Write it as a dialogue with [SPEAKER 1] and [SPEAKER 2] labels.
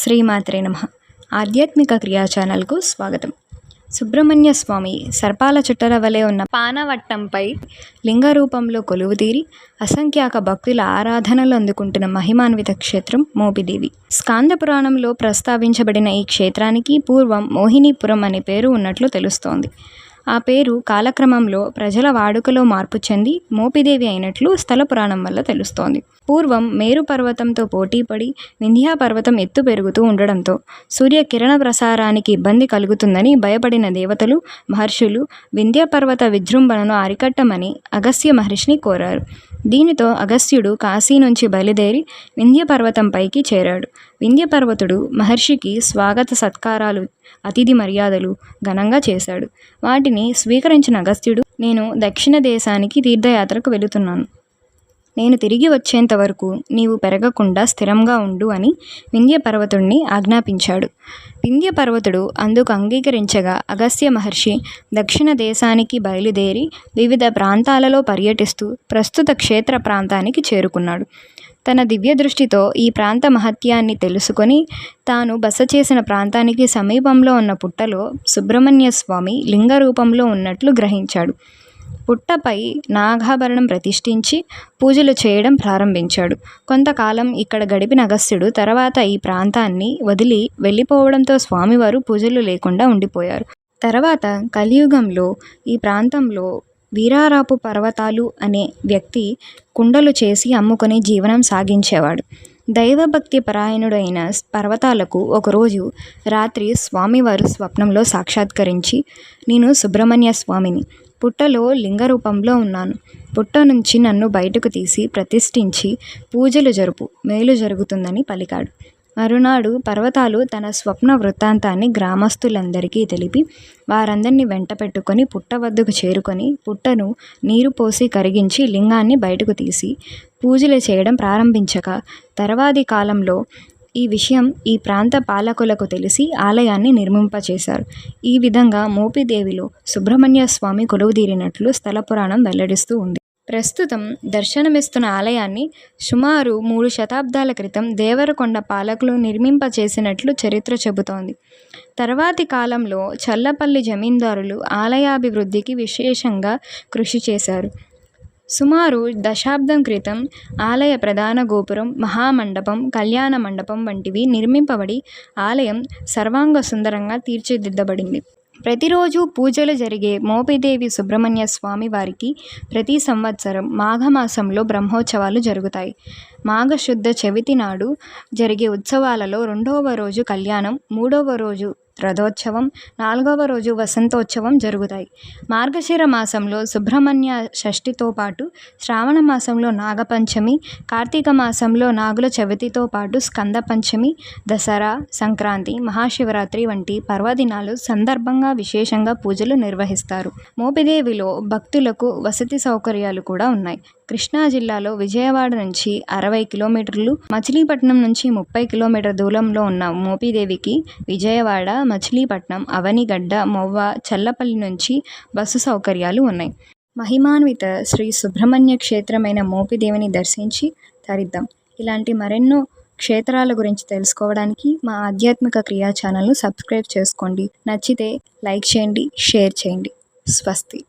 [SPEAKER 1] శ్రీమాత్రే నమ. ఆధ్యాత్మిక క్రియా ఛానల్కు స్వాగతం. సుబ్రహ్మణ్య స్వామి సర్పాల చుట్టల వలె ఉన్న పానవట్టంపై లింగ రూపంలో కొలువుతీరి అసంఖ్యాక భక్తుల ఆరాధనలు అందుకుంటున్న మహిమాన్విత క్షేత్రం మోపిదేవి. స్కాంద పురాణంలో ప్రస్తావించబడిన ఈ క్షేత్రానికి పూర్వం మోహినీపురం అనే పేరు ఉన్నట్లు తెలుస్తోంది. ఆ పేరు కాలక్రమంలో ప్రజల వాడుకలో మార్పు చెంది మోపిదేవి అయినట్లు స్థల పురాణం వల్ల తెలుస్తోంది. పూర్వం మేరు పర్వతంతో పోటీపడి వింధ్యా పర్వతం ఎత్తు పెరుగుతూ ఉండడంతో సూర్య కిరణ ప్రసారానికి ఇబ్బంది కలుగుతుందని భయపడిన దేవతలు మహర్షులు వింధ్యా పర్వత విజృంభణను అరికట్టమని అగస్త్య మహర్షిని కోరారు. దీనితో అగస్త్యుడు కాశీ నుంచి బయలుదేరి వింధ్య పర్వతంపైకి చేరాడు. వింధ్య పర్వతుడు మహర్షికి స్వాగత సత్కారాలు అతిథి మర్యాదలు ఘనంగా చేశాడు. వాటిని స్వీకరించిన అగస్త్యుడు నేను దక్షిణ దేశానికి తీర్థయాత్రకు వెళుతున్నాను. నేను తిరిగి వచ్చేంత వరకు నీవు పెరగకుండా స్థిరంగా ఉండు అని వింధ్యపర్వతుణ్ణి ఆజ్ఞాపించాడు. వింధ్యపర్వతుడు అందుకు అంగీకరించగా అగస్త్య మహర్షి దక్షిణ దేశానికి బయలుదేరి వివిధ ప్రాంతాలలో పర్యటిస్తూ ప్రస్తుత క్షేత్ర ప్రాంతానికి చేరుకున్నాడు. తన దివ్య దృష్టితో ఈ ప్రాంత మహత్యాన్ని తెలుసుకొని తాను బస చేసిన ప్రాంతానికి సమీపంలో ఉన్న పుట్టలో సుబ్రహ్మణ్య స్వామి లింగ రూపంలో ఉన్నట్లు గ్రహించాడు. పుట్టపై నాగాభరణం ప్రతిష్ఠించి పూజలు చేయడం ప్రారంభించాడు. కొంతకాలం ఇక్కడ గడిపిన అగస్త్యుడు తర్వాత ఈ ప్రాంతాన్ని వదిలి వెళ్ళిపోవడంతో స్వామివారు పూజలు లేకుండా ఉండిపోయారు. తర్వాత కలియుగంలో ఈ ప్రాంతంలో వీరారాపు పర్వతాలు అనే వ్యక్తి కుండలు చేసి అమ్ముకొని జీవనం సాగించేవాడు. దైవభక్తి పరాయణుడైన పర్వతాలకు ఒకరోజు రాత్రి స్వామివారు స్వప్నంలో సాక్షాత్కరించి నేను సుబ్రహ్మణ్య స్వామిని పుట్టలో లింగ రూపంలో ఉన్నాను. పుట్ట నుంచి నన్ను బయటకు తీసి ప్రతిష్ఠించి పూజలు జరుపు మేలు జరుగుతుందని పలికాడు. మరునాడు పర్వతాలు తన స్వప్న వృత్తాంతాన్ని గ్రామస్తులందరికీ తెలిపి వారందరినీ వెంట పెట్టుకొని పుట్ట వద్దకు చేరుకొని పుట్టను నీరు పోసి కరిగించి లింగాన్ని బయటకు తీసి పూజలు చేయడం ప్రారంభించక తర్వాతి కాలంలో ఈ విషయం ఈ ప్రాంత పాలకులకు తెలిసి ఆలయాన్ని నిర్మింపచేశారు. ఈ విధంగా మోపిదేవిలో సుబ్రహ్మణ్య స్వామి కొలువుదీరినట్లు స్థల పురాణం వెల్లడిస్తూ ఉంది. ప్రస్తుతం దర్శనమిస్తున్న ఆలయాన్ని సుమారు మూడు శతాబ్దాల క్రితం దేవరకొండ పాలకులు నిర్మింపచేసినట్లు చరిత్ర చెబుతోంది. తర్వాతి కాలంలో చల్లపల్లి జమీందారులు ఆలయాభివృద్ధికి విశేషంగా కృషి చేశారు. సుమారు దశాబ్దం క్రితం ఆలయ ప్రధాన గోపురం మహామండపం కళ్యాణ మండపం వంటివి నిర్మింపబడి ఆలయం సర్వాంగ సుందరంగా తీర్చిదిద్దబడింది. ప్రతిరోజు పూజలు జరిగే మోపిదేవి సుబ్రహ్మణ్య స్వామి వారికి ప్రతి సంవత్సరం మాఘమాసంలో బ్రహ్మోత్సవాలు జరుగుతాయి. మాఘశుద్ధ చవితి నాడు జరిగే ఉత్సవాలలో రెండవ రోజు కళ్యాణం మూడవ రోజు రథోత్సవం నాలుగవ రోజు వసంతోత్సవం జరుగుతాయి. మార్గశిర మాసంలో సుబ్రహ్మణ్య షష్ఠితో పాటు శ్రావణ మాసంలో నాగపంచమి కార్తీక మాసంలో నాగుల చవితితో పాటు స్కంద పంచమి దసరా సంక్రాంతి మహాశివరాత్రి వంటి పర్వదినాలు సందర్భంగా విశేషంగా పూజలు నిర్వహిస్తారు. మోపిదేవిలో భక్తులకు వసతి సౌకర్యాలు కూడా ఉన్నాయి. కృష్ణా జిల్లాలో విజయవాడ నుంచి అరవై కిలోమీటర్లు మచిలీపట్నం నుంచి ముప్పై కిలోమీటర్ దూరంలో ఉన్న మోపిదేవికి విజయవాడ మచిలీపట్నం అవనిగడ్డ మొవ్వ చల్లపల్లి నుంచి బస్సు సౌకర్యాలు ఉన్నాయి. మహిమాన్విత శ్రీ సుబ్రహ్మణ్య క్షేత్రమైన మోపిదేవిని దర్శించి తరిద్దాం. ఇలాంటి మరెన్నో క్షేత్రాల గురించి తెలుసుకోవడానికి మా ఆధ్యాత్మిక క్రియా ఛానల్ను సబ్స్క్రైబ్ చేసుకోండి. నచ్చితే లైక్ చేయండి షేర్ చేయండి. స్వస్తి.